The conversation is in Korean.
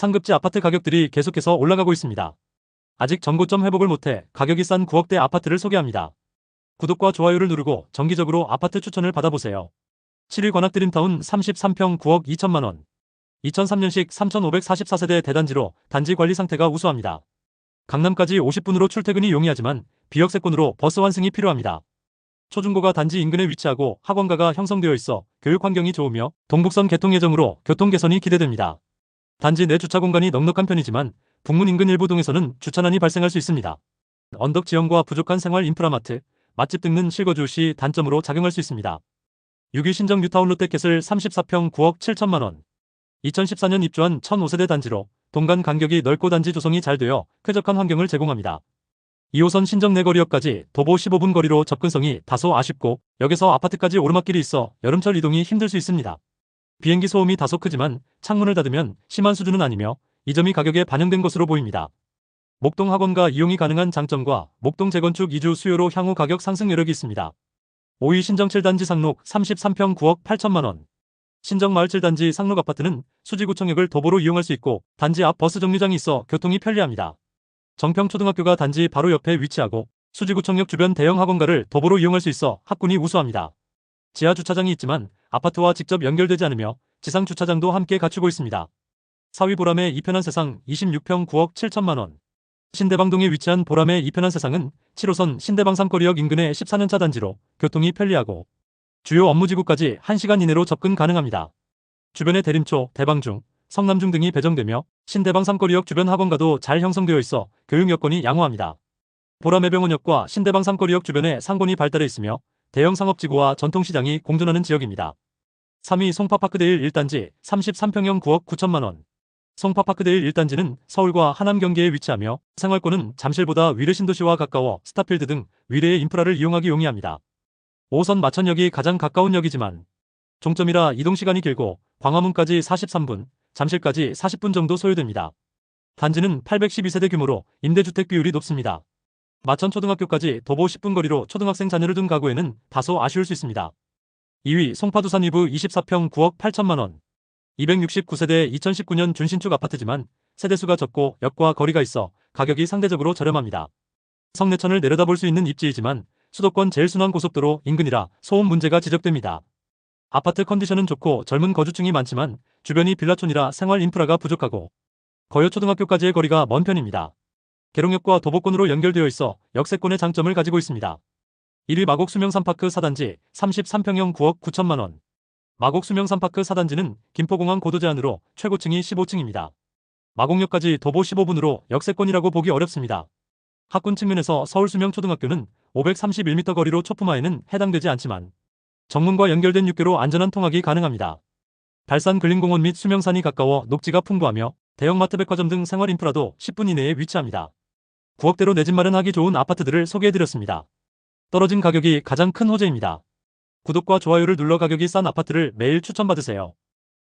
상급지 아파트 가격들이 계속해서 올라가고 있습니다. 아직 전고점 회복을 못해 가격이 싼 9억대 아파트를 소개합니다. 구독과 좋아요를 누르고 정기적으로 아파트 추천을 받아보세요. 7일 관악드림타운 33평 9억 2천만원. 2003년식 3544세대 대단지로 단지 관리 상태가 우수합니다. 강남까지 50분으로 출퇴근이 용이하지만 비역세권으로 버스 환승이 필요합니다. 초중고가 단지 인근에 위치하고 학원가가 형성되어 있어 교육 환경이 좋으며 동북선 개통 예정으로 교통 개선이 기대됩니다. 단지 내 주차 공간이 넉넉한 편이지만 북문 인근 일부 동에서는 주차난이 발생할 수 있습니다. 언덕 지형과 부족한 생활 인프라마트, 맛집 등은 실거주 시 단점으로 작용할 수 있습니다. 6일 신정 뉴타운 롯데캐슬 34평 9억 7천만 원. 2014년 입주한 1005세대 단지로 동간 간격이 넓고 단지 조성이 잘 되어 쾌적한 환경을 제공합니다. 2호선 신정 내거리역까지 도보 15분 거리로 접근성이 다소 아쉽고 역에서 아파트까지 오르막길이 있어 여름철 이동이 힘들 수 있습니다. 비행기 소음이 다소 크지만 창문을 닫으면 심한 수준은 아니며 이 점이 가격에 반영된 것으로 보입니다. 목동 학원과 이용이 가능한 장점과 목동 재건축 이주 수요로 향후 가격 상승 여력이 있습니다. 5위 신정 7단지 상록 33평 9억 8천만 원. 신정 마을 7단지 상록 아파트는 수지구청역을 도보로 이용할 수 있고 단지 앞 버스 정류장이 있어 교통이 편리합니다. 정평초등학교가 단지 바로 옆에 위치하고 수지구청역 주변 대형 학원가를 도보로 이용할 수 있어 학군이 우수합니다. 지하 주차장이 있지만 아파트와 직접 연결되지 않으며 지상 주차장도 함께 갖추고 있습니다. 4위 보람의 이편한 세상 26평 9억 7천만 원. 신대방동에 위치한 보람의 이편한 세상은 7호선 신대방 삼거리역 인근의 14년차 단지로 교통이 편리하고 주요 업무지구까지 1시간 이내로 접근 가능합니다. 주변에 대림초, 대방중, 성남중 등이 배정되며 신대방 삼거리역 주변 학원가도 잘 형성되어 있어 교육 여건이 양호합니다. 보람해병원역과 신대방 삼거리역 주변에 상권이 발달해 있으며 대형 상업지구와 전통시장이 공존하는 지역입니다. 3위 송파파크데일 1단지 33평형 9억 9천만 원. 송파파크데일 1단지는 서울과 하남 경계에 위치하며 생활권은 잠실보다 위례 신도시와 가까워 스타필드 등 위례의 인프라를 이용하기 용이합니다. 5선 마천역이 가장 가까운 역이지만 종점이라 이동시간이 길고 광화문까지 43분, 잠실까지 40분 정도 소요됩니다. 단지는 812세대 규모로 임대주택 비율이 높습니다. 마천초등학교까지 도보 10분 거리로 초등학생 자녀를 둔 가구에는 다소 아쉬울 수 있습니다. 2위 송파두산 위브 24평 9억 8천만 원. 269세대 2019년 준신축 아파트지만 세대수가 적고 역과 거리가 있어 가격이 상대적으로 저렴합니다. 성내천을 내려다볼 수 있는 입지이지만 수도권 제일 순환 고속도로 인근이라 소음 문제가 지적됩니다. 아파트 컨디션은 좋고 젊은 거주층이 많지만 주변이 빌라촌이라 생활 인프라가 부족하고 거여초등학교까지의 거리가 먼 편입니다. 계룡역과 도보권으로 연결되어 있어 역세권의 장점을 가지고 있습니다. 1위 마곡 수명산파크 4단지 33평형 9억 9천만 원. 마곡 수명산파크 4단지는 김포공항 고도 제한으로 최고층이 15층입니다. 마곡역까지 도보 15분으로 역세권이라고 보기 어렵습니다. 학군 측면에서 서울수명초등학교는 531m 거리로 초품화에는 해당되지 않지만 정문과 연결된 육교로 안전한 통학이 가능합니다. 발산 근린공원 및 수명산이 가까워 녹지가 풍부하며 대형마트 백화점 등 생활 인프라도 10분 이내에 위치합니다. 9억대로 내 집 마련하기 좋은 아파트들을 소개해드렸습니다. 떨어진 가격이 가장 큰 호재입니다. 구독과 좋아요를 눌러 가격이 싼 아파트를 매일 추천받으세요.